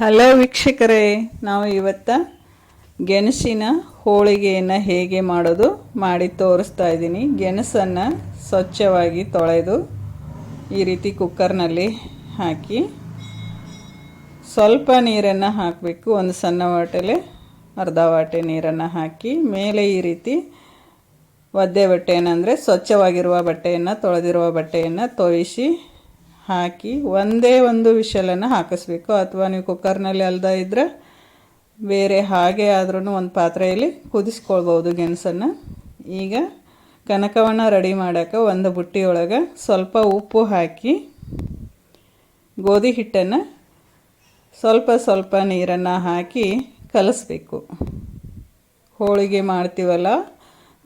Hello ವೀಕ್ಷಕರೇ, ನಾವು ಇವತ್ತ ಗೆಣಸಿನ ಹೋಳಿಗೆಯನ್ನು ಹೇಗೆ ಮಾಡೋದು ಮಾಡಿ ತೋರಿಸ್ತಾ ಇದ್ದೀನಿ. ಗೆಣಸನ್ನು ಸ್ವಚ್ಛವಾಗಿ ತೊಳೆದು ಈ ರೀತಿ ಕುಕ್ಕರ್ನಲ್ಲಿ ಹಾಕಿ ಸ್ವಲ್ಪ ನೀರನ್ನು ಹಾಕಬೇಕು. ಒಂದು ಸಣ್ಣ ವಾಟೆಲೆ, ಅರ್ಧ ವಾಟೆ ನೀರನ್ನು ಹಾಕಿ ಮೇಲೆ ಈ ರೀತಿ ಒದ್ದೆ ಬಟ್ಟೆಯನ್ನು ಅಂದರೆ ಸ್ವಚ್ಛವಾಗಿರುವ ಬಟ್ಟೆಯನ್ನು, ತೊಳೆದಿರುವ ಬಟ್ಟೆಯನ್ನು ತೊಯಿಸಿ ಹಾಕಿ ಒಂದೇ ಒಂದು ವಿಷಲನ್ನು ಹಾಕಿಸ್ಬೇಕು. ಅಥವಾ ನೀವು ಕುಕ್ಕರ್ನಲ್ಲಿ ಅಲ್ದ ಇದ್ದರೆ ಬೇರೆ ಹಾಗೆ ಆದ್ರೂ ಒಂದು ಪಾತ್ರೆಯಲ್ಲಿ ಕುದಿಸ್ಕೊಳ್ಬೋದು ಗೆಣಸನ್ನು. ಈಗ ಕನಕವನ್ನು ರೆಡಿ ಮಾಡೋಕೆ ಒಂದು ಬುಟ್ಟಿಯೊಳಗೆ ಸ್ವಲ್ಪ ಉಪ್ಪು ಹಾಕಿ ಗೋಧಿ ಹಿಟ್ಟನ್ನು ಸ್ವಲ್ಪ ಸ್ವಲ್ಪ ನೀರನ್ನು ಹಾಕಿ ಕಲಿಸ್ಬೇಕು. ಹೋಳಿಗೆ ಮಾಡ್ತೀವಲ್ಲ,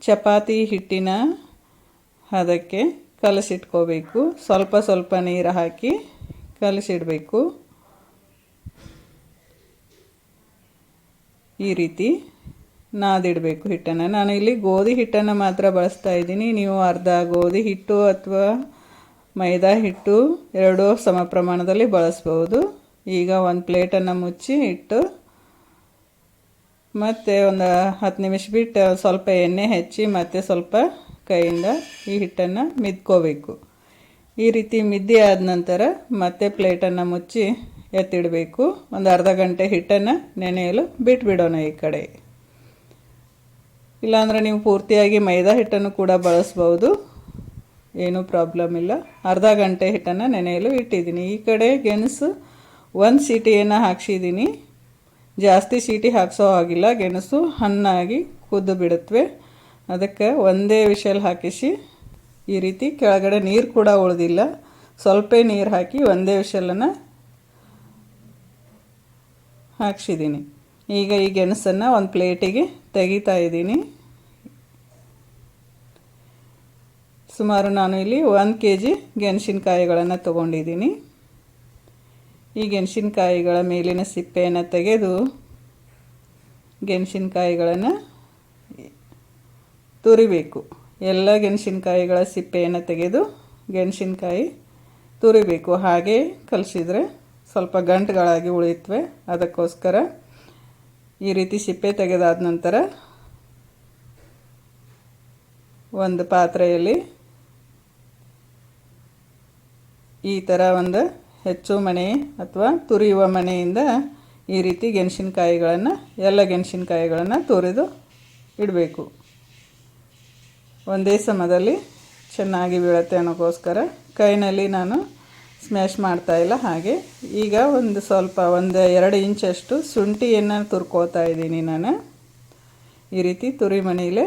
ಚಪಾತಿ ಹಿಟ್ಟಿನ ಅದಕ್ಕೆ ಕಲಸಿಟ್ಕೋಬೇಕು. ಸ್ವಲ್ಪ ಸ್ವಲ್ಪ ನೀರು ಹಾಕಿ ಕಲಸಿಡಬೇಕು. ಈ ರೀತಿ ನಾದಿಡಬೇಕು ಹಿಟ್ಟನ್ನು. ನಾನು ಇಲ್ಲಿ ಗೋಧಿ ಹಿಟ್ಟನ್ನು ಮಾತ್ರ ಬಳಸ್ತಾ ಇದ್ದೀನಿ. ನೀವು ಅರ್ಧ ಗೋಧಿ ಹಿಟ್ಟು ಅಥವಾ ಮೈದಾ ಹಿಟ್ಟು ಎರಡೂ ಸಮ ಪ್ರಮಾಣದಲ್ಲಿ ಬಳಸ್ಬೋದು. ಈಗ ಒಂದು ಪ್ಲೇಟನ್ನು ಮುಚ್ಚಿ ಇಟ್ಟು ಮತ್ತು ಒಂದು ಹತ್ತು ನಿಮಿಷ ಬಿಟ್ಟು ಸ್ವಲ್ಪ ಎಣ್ಣೆ ಹೆಚ್ಚಿ ಮತ್ತೆ ಸ್ವಲ್ಪ ಕೈಯಿಂದ ಈ ಹಿಟ್ಟನ್ನು ಮಿದ್ಕೋಬೇಕು. ಈ ರೀತಿ ಮಿದ್ದಿ ಆದ ನಂತರ ಮತ್ತೆ ಪ್ಲೇಟನ್ನು ಮುಚ್ಚಿ ಎತ್ತಿಡಬೇಕು. ಒಂದು ಅರ್ಧ ಗಂಟೆ ಹಿಟ್ಟನ್ನು ನೆನೆಯಲು ಬಿಟ್ಬಿಡೋಣ ಈ ಕಡೆ. ಇಲ್ಲಾಂದರೆ ನೀವು ಪೂರ್ತಿಯಾಗಿ ಮೈದಾ ಹಿಟ್ಟನ್ನು ಕೂಡ ಬಳಸ್ಬೋದು. ಏನೂ ಪ್ರಾಬ್ಲಮ್ ಇಲ್ಲ. ಅರ್ಧ ಗಂಟೆ ಹಿಟ್ಟನ್ನು ನೆನೆಯಲು ಇಟ್ಟಿದ್ದೀನಿ. ಈ ಕಡೆ ಗೆಣಸು ಒಂದು ಸೀಟಿಯನ್ನು ಹಾಕ್ಸಿದ್ದೀನಿ. ಜಾಸ್ತಿ ಸೀಟಿ ಹಾಕ್ಸೋ ಹಾಗಿಲ್ಲ. ಗೆಣಸು ಹಣ್ಣಾಗಿ ಕುದ್ದು ಬಿಡುತ್ತವೆ ಅದಕ್ಕೆ ಒಂದೇ ವಿಷಲ್ ಹಾಕಿಸಿ ಈ ರೀತಿ ಕೆಳಗಡೆ ನೀರು ಕೂಡ ಉಳಿದಿಲ್ಲ. ಸ್ವಲ್ಪ ನೀರು ಹಾಕಿ ಒಂದೇ ವಿಷಲನ್ನು ಹಾಕ್ಸಿದ್ದೀನಿ ಈಗ ಈ ಗೆಣಸನ್ನು ಒಂದು ಪ್ಲೇಟಿಗೆ ತೆಗಿತಾ ಇದ್ದೀನಿ. ಸುಮಾರು ನಾನು ಇಲ್ಲಿ ಒಂದು ಕೆ ಜಿ ಗೆಣಸಿನಕಾಯಿಗಳನ್ನು ತೊಗೊಂಡಿದ್ದೀನಿ. ಈ ಗೆಣಸಿನಕಾಯಿಗಳ ಮೇಲಿನ ಸಿಪ್ಪೆಯನ್ನು ತೆಗೆದು ಗೆಣಸಿನಕಾಯಿಗಳನ್ನು ತುರಿಬೇಕು. ಎಲ್ಲ ಗೆಣಸಿನಕಾಯಿಗಳ ಸಿಪ್ಪೆಯನ್ನು ತೆಗೆದು ಗೆಣಸಿನಕಾಯಿ ತುರಿಬೇಕು. ಹಾಗೆ ಕಲಸಿದ್ರೆ ಸ್ವಲ್ಪ ಗಂಟುಗಳಾಗಿ ಉಳಿಯುತ್ತವೆ. ಅದಕ್ಕೋಸ್ಕರ ಈ ರೀತಿ ಸಿಪ್ಪೆ ತೆಗೆದಾದ ನಂತರ ಒಂದು ಪಾತ್ರೆಯಲ್ಲಿ ಈ ಥರ ಒಂದು ಹೆಚ್ಚು ಮನೆ ಅಥವಾ ತುರಿಯುವ ಮನೆಯಿಂದ ಈ ರೀತಿ ಗೆಣಸಿನಕಾಯಿಗಳನ್ನು, ಎಲ್ಲ ಗೆಣಸಿನಕಾಯಿಗಳನ್ನು ತುರಿದು ಇಡಬೇಕು. ಒಂದೇ ಸಮದಲ್ಲಿ ಚೆನ್ನಾಗಿ ಬೀಳತ್ತೆ ಅನ್ನೋಕ್ಕೋಸ್ಕರ ಕೈನಲ್ಲಿ ನಾನು ಸ್ಮ್ಯಾಶ್ ಮಾಡ್ತಾ ಇಲ್ಲ. ಹಾಗೆ ಈಗ ಒಂದು ಸ್ವಲ್ಪ ಒಂದು ಎರಡು ಇಂಚಷ್ಟು ಶುಂಠಿಯನ್ನು ತುರ್ಕೋತಾ ಇದ್ದೀನಿ ನಾನು. ಈ ರೀತಿ ತುರಿ ಮಣೀಲೆ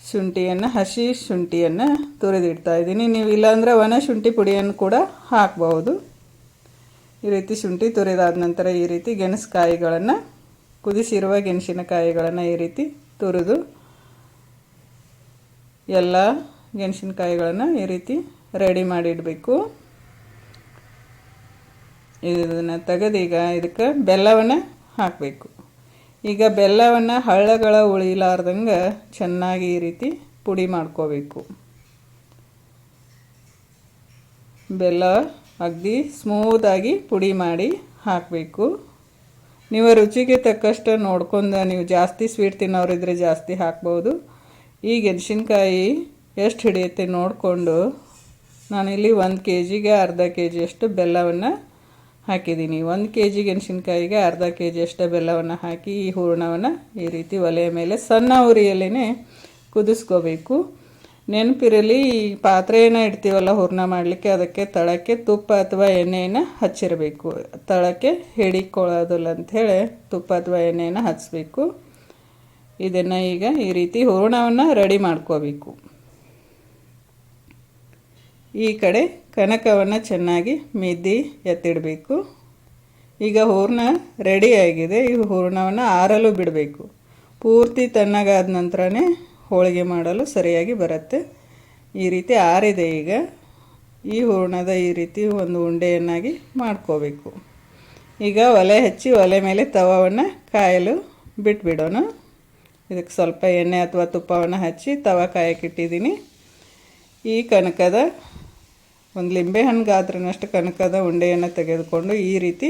ಶುಂಠಿಯನ್ನು, ಹಸಿ ಶುಂಠಿಯನ್ನು ತುರಿದಿಡ್ತಾ ಇದ್ದೀನಿ. ನೀವು ಇಲ್ಲಾಂದರೆ ಒಣ ಶುಂಠಿ ಪುಡಿಯನ್ನು ಕೂಡ ಹಾಕ್ಬೋದು ಈ ರೀತಿ ಶುಂಠಿ ತುರಿದಾದ ನಂತರ ಈ ರೀತಿ ಗೆಣಸು ಕಾಯಿಗಳನ್ನು, ಕುದಿಸಿರುವ ಗೆಣಸಿನ ಕಾಯಿಗಳನ್ನು ಈ ರೀತಿ ತುರಿದು ಎಲ್ಲ ಗೆಣಸಿನಕಾಯಿಗಳನ್ನು ಈ ರೀತಿ ರೆಡಿ ಮಾಡಿಡಬೇಕು ಇದನ್ನು ತೆಗೆದೀಗ ಇದಕ್ಕೆ ಬೆಲ್ಲವನ್ನು ಹಾಕಬೇಕು. ಈಗ ಬೆಲ್ಲವನ್ನು ಹಳ್ಳಗಳ ಉಳಿಲಾರ್ದಂಗೆ ಚೆನ್ನಾಗಿ ಈ ರೀತಿ ಪುಡಿ ಮಾಡ್ಕೋಬೇಕು. ಬೆಲ್ಲ ಅಗದಿ ಸ್ಮೂದಾಗಿ ಪುಡಿ ಮಾಡಿ ಹಾಕಬೇಕು. ನೀವು ರುಚಿಗೆ ತಕ್ಕಷ್ಟು ನೋಡ್ಕೊಂಡು ನೀವು ಜಾಸ್ತಿ ಸ್ವೀಟ್ ತಿನ್ನೋರಿದ್ರೆ ಜಾಸ್ತಿ ಹಾಕ್ಬೋದು. ಈ ಗೆಣಸಿನ್ಕಾಯಿ ಎಷ್ಟು ಹಿಡಿಯುತ್ತೆ ನೋಡಿಕೊಂಡು ನಾನಿಲ್ಲಿ ಒಂದು ಕೆ ಜಿಗೆ ಅರ್ಧ ಕೆ ಜಿಯಷ್ಟು ಬೆಲ್ಲವನ್ನು ಹಾಕಿದ್ದೀನಿ. ಒಂದು ಕೆ ಜಿ ಗೆಣಸಿನ್ಕಾಯಿಗೆ ಅರ್ಧ ಕೆ ಜಿಯಷ್ಟು ಬೆಲ್ಲವನ್ನು ಹಾಕಿ ಈ ಹೂರಣವನ್ನು ಈ ರೀತಿ ಒಲೆಯ ಮೇಲೆ ಸಣ್ಣ ಉರಿಯಲ್ಲೇ ಕುದಿಸ್ಕೋಬೇಕು. ನೆನಪಿರಲಿ, ಈ ಪಾತ್ರೆಯನ್ನು ಇಡ್ತೀವಲ್ಲ ಹೂರ್ಣ ಮಾಡಲಿಕ್ಕೆ, ಅದಕ್ಕೆ ತಳಕ್ಕೆ ತುಪ್ಪ ಅಥವಾ ಎಣ್ಣೆಯನ್ನು ಹಚ್ಚಿರಬೇಕು. ತಳಕ್ಕೆ ಹಿಡಿಕೊಳ್ಳೋದಿಲ್ಲ ಅಂಥೇಳಿ ತುಪ್ಪ ಅಥವಾ ಎಣ್ಣೆಯನ್ನು ಹಚ್ಚಬೇಕು ಇದನ್ನು ಈಗ ಈ ರೀತಿ ಹೂರಣವನ್ನು ರೆಡಿ ಮಾಡ್ಕೋಬೇಕು. ಈ ಕಡೆ ಕನಕವನ್ನು ಚೆನ್ನಾಗಿ ಮಿದ್ದಿ ಎತ್ತಿಡಬೇಕು. ಈಗ ಹೂರಣ ರೆಡಿಯಾಗಿದೆ ಈ ಹೂರ್ಣವನ್ನು ಆರಲು ಬಿಡಬೇಕು. ಪೂರ್ತಿ ತಣ್ಣಗಾದ ನಂತರನೇ ಹೋಳಿಗೆ ಮಾಡಲು ಸರಿಯಾಗಿ ಬರುತ್ತೆ. ಈ ರೀತಿ ಆರಿದೆ ಈಗ. ಈ ಹೂರ್ಣದ ಈ ರೀತಿ ಒಂದು ಉಂಡೆಯನ್ನಾಗಿ ಮಾಡ್ಕೋಬೇಕು. ಈಗ ಒಲೆ ಹಚ್ಚಿ ಒಲೆ ಮೇಲೆ ತವವನ್ನು ಕಾಯಲು ಬಿಟ್ಬಿಡೋಣ. ಇದಕ್ಕೆ ಸ್ವಲ್ಪ ಎಣ್ಣೆ ಅಥವಾ ತುಪ್ಪವನ್ನು ಹಚ್ಚಿ ತವ ಕಾಯಕ್ಕಿಟ್ಟಿದ್ದೀನಿ ಈ ಕನಕದ ಒಂದು ಲಿಂಬೆಹಣ್ಣು ಗಾತ್ರನಷ್ಟು ಕನಕದ ಉಂಡೆಯನ್ನು ತೆಗೆದುಕೊಂಡು ಈ ರೀತಿ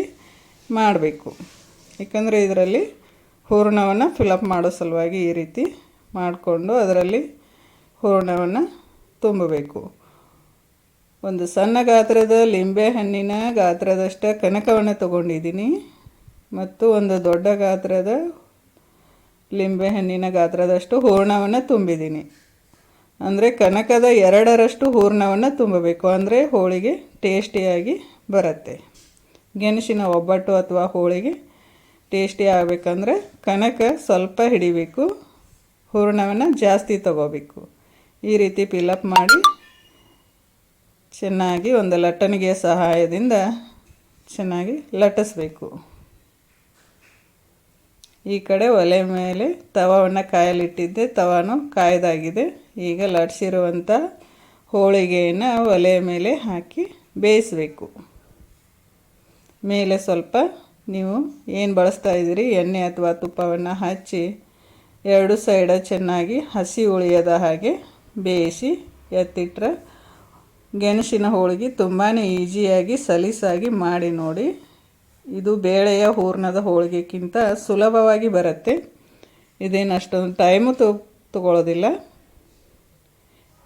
ಮಾಡಬೇಕು. ಏಕೆಂದರೆ ಇದರಲ್ಲಿ ಹೂರ್ಣವನ್ನು ಫಿಲಪ್ ಮಾಡೋ ಸಲುವಾಗಿ ಈ ರೀತಿ ಮಾಡಿಕೊಂಡು ಅದರಲ್ಲಿ ಹೂರ್ಣವನ್ನು ತುಂಬಬೇಕು. ಒಂದು ಸಣ್ಣ ಗಾತ್ರದ ಲಿಂಬೆ ಹಣ್ಣಿನ ಗಾತ್ರದಷ್ಟು ಕನಕವನ್ನು ತಗೊಂಡಿದ್ದೀನಿ. ಮತ್ತು ಒಂದು ದೊಡ್ಡ ಗಾತ್ರದ ಲಿಂಬೆ ಹಣ್ಣಿನ ಗಾತ್ರದಷ್ಟು ಹೂರ್ಣವನ್ನು ತುಂಬಿದ್ದೀನಿ. ಅಂದರೆ ಕನಕದ ಎರಡರಷ್ಟು ಹೂರ್ಣವನ್ನು ತುಂಬಬೇಕು. ಅಂದರೆ ಹೋಳಿಗೆ ಟೇಸ್ಟಿಯಾಗಿ ಬರುತ್ತೆ. ಗೆಣಸಿನ ಒಬ್ಬಟ್ಟು ಅಥವಾ ಹೋಳಿಗೆ ಟೇಸ್ಟಿ ಆಗಬೇಕಂದ್ರೆ ಕನಕ ಸ್ವಲ್ಪ ಹಿಡಿಬೇಕು. ಹೂರ್ಣವನ್ನು ಜಾಸ್ತಿ ತಗೋಬೇಕು. ಈ ರೀತಿ ಪಿಲಪ್ ಮಾಡಿ ಚೆನ್ನಾಗಿ ಒಂದು ಲಟ್ಟಣಿಗೆಯ ಸಹಾಯದಿಂದ ಚೆನ್ನಾಗಿ ಲಟ್ಟಿಸ್ಬೇಕು. ಈ ಕಡೆ ಒಲೆ ಮೇಲೆ ತವವನ್ನು ಕಾಯಲಿಟ್ಟಿದ್ದೆ. ತವಾನು ಕಾಯ್ದಾಗಿದೆ. ಈಗ ಲಟ್ಸಿರುವಂಥ ಹೋಳಿಗೆಯನ್ನು ಒಲೆ ಮೇಲೆ ಹಾಕಿ ಬೇಯಿಸಬೇಕು. ಮೇಲೆ ಸ್ವಲ್ಪ ನೀವು ಏನು ಬಳಸ್ತಾ ಇದ್ದೀರಿ? ಎಣ್ಣೆ ಅಥವಾ ತುಪ್ಪವನ್ನು ಹಚ್ಚಿ ಎರಡು ಸೈಡ ಚೆನ್ನಾಗಿ ಹಸಿ ಉಳಿಯದ ಹಾಗೆ ಬೇಯಿಸಿ ಎತ್ತಿಟ್ರೆ ಗೆಣಸಿನ ಹೋಳಿಗೆ ತುಂಬಾ ಈಸಿಯಾಗಿ ಸಲೀಸಾಗಿ ಮಾಡಿ ನೋಡಿ. ಇದು ಬೇಳೆಯ ಹೂರ್ಣದ ಹೋಳಿಗೆಕ್ಕಿಂತ ಸುಲಭವಾಗಿ ಬರುತ್ತೆ. ಇದೇನು ಅಷ್ಟೊಂದು ಟೈಮು ತಗೊಳ್ಳೋದಿಲ್ಲ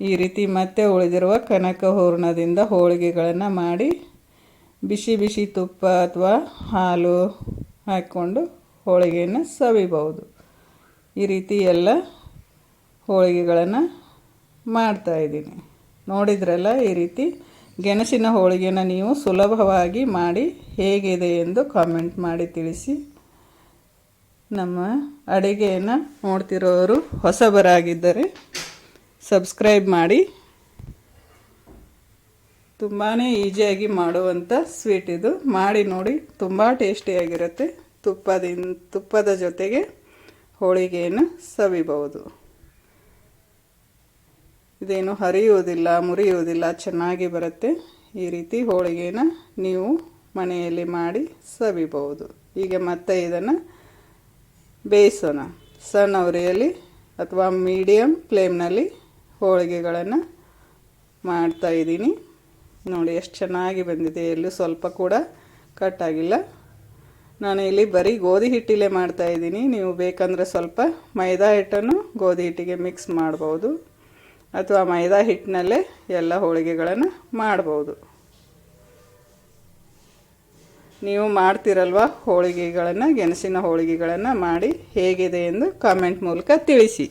ಈ ರೀತಿ ಮತ್ತೆ ಉಳಿದಿರುವ ಕನಕ ಹೂರ್ಣದಿಂದ ಹೋಳಿಗೆಗಳನ್ನು ಮಾಡಿ ಬಿಸಿ ಬಿಸಿ ತುಪ್ಪ ಅಥವಾ ಹಾಲು ಹಾಕ್ಕೊಂಡು ಹೋಳಿಗೆಯನ್ನು ಸವಿಬಹುದು. ಈ ರೀತಿ ಎಲ್ಲ ಹೋಳಿಗೆಗಳನ್ನು ಮಾಡ್ತಾಯಿದ್ದೀನಿ ನೋಡಿದ್ರಲ್ಲ ಈ ರೀತಿ ಗೆಣಸಿನ ಹೋಳಿಗೆನ ನೀವು ಸುಲಭವಾಗಿ ಮಾಡಿ ಹೇಗಿದೆ ಎಂದು ಕಾಮೆಂಟ್ ಮಾಡಿ ತಿಳಿಸಿ. ನಮ್ಮ ಅಡುಗೆಯನ್ನು ನೋಡ್ತಿರೋರು ಹೊಸಬರಾಗಿದ್ದರೆ ಸಬ್ಸ್ಕ್ರೈಬ್ ಮಾಡಿ. ತುಂಬಾ ಈಸಿಯಾಗಿ ಮಾಡುವಂಥ ಸ್ವೀಟ್ ಇದು. ಮಾಡಿ ನೋಡಿ, ತುಂಬ ಟೇಸ್ಟಿಯಾಗಿರುತ್ತೆ ತುಪ್ಪದಿಂದ ತುಪ್ಪದ ಜೊತೆಗೆ ಹೋಳಿಗೆಯನ್ನು ಸವಿಬಹುದು. ಇದೇನು ಹರಿಯುವುದಿಲ್ಲ, ಮುರಿಯುವುದಿಲ್ಲ, ಚೆನ್ನಾಗಿ ಬರುತ್ತೆ. ಈ ರೀತಿ ಹೋಳಿಗೆನ ನೀವು ಮನೆಯಲ್ಲಿ ಮಾಡಿ ಸವಿಬಹುದು. ಈಗ ಮತ್ತೆ ಇದನ್ನು ಬೇಯಿಸೋಣ. ಸಣ್ಣ ಉರಿಯಲ್ಲಿ ಅಥವಾ ಮೀಡಿಯಮ್ ಫ್ಲೇಮ್ನಲ್ಲಿ ಹೋಳಿಗೆಗಳನ್ನು ಮಾಡ್ತಾ ಇದ್ದೀನಿ. ನೋಡಿ ಎಷ್ಟು ಚೆನ್ನಾಗಿ ಬಂದಿದೆ. ಎಲ್ಲೂ ಸ್ವಲ್ಪ ಕೂಡ ಕಟ್ಟಾಗಿಲ್ಲ ನಾನು ಇಲ್ಲಿ ಬರೀ ಗೋಧಿ ಹಿಟ್ಟಿಲೇ ಮಾಡ್ತಾ ಇದ್ದೀನಿ. ನೀವು ಬೇಕಂದರೆ ಸ್ವಲ್ಪ ಮೈದಾ ಹಿಟ್ಟನ್ನು ಗೋಧಿ ಹಿಟ್ಟಿಗೆ ಮಿಕ್ಸ್ ಮಾಡ್ಬೋದು. ಅಥವಾ ಮೈದಾ ಹಿಟ್ಟಿನಲ್ಲೇ ಎಲ್ಲ ಹೋಳಿಗೆಗಳನ್ನು ಮಾಡ್ಬೋದು. ನೀವು ಮಾಡ್ತಿರಲ್ವ ಹೋಳಿಗೆಗಳನ್ನು, ಗೆಣಸಿನ ಹೋಳಿಗೆಗಳನ್ನು ಮಾಡಿ ಹೇಗಿದೆ ಎಂದು ಕಾಮೆಂಟ್ ಮೂಲಕ ತಿಳಿಸಿ.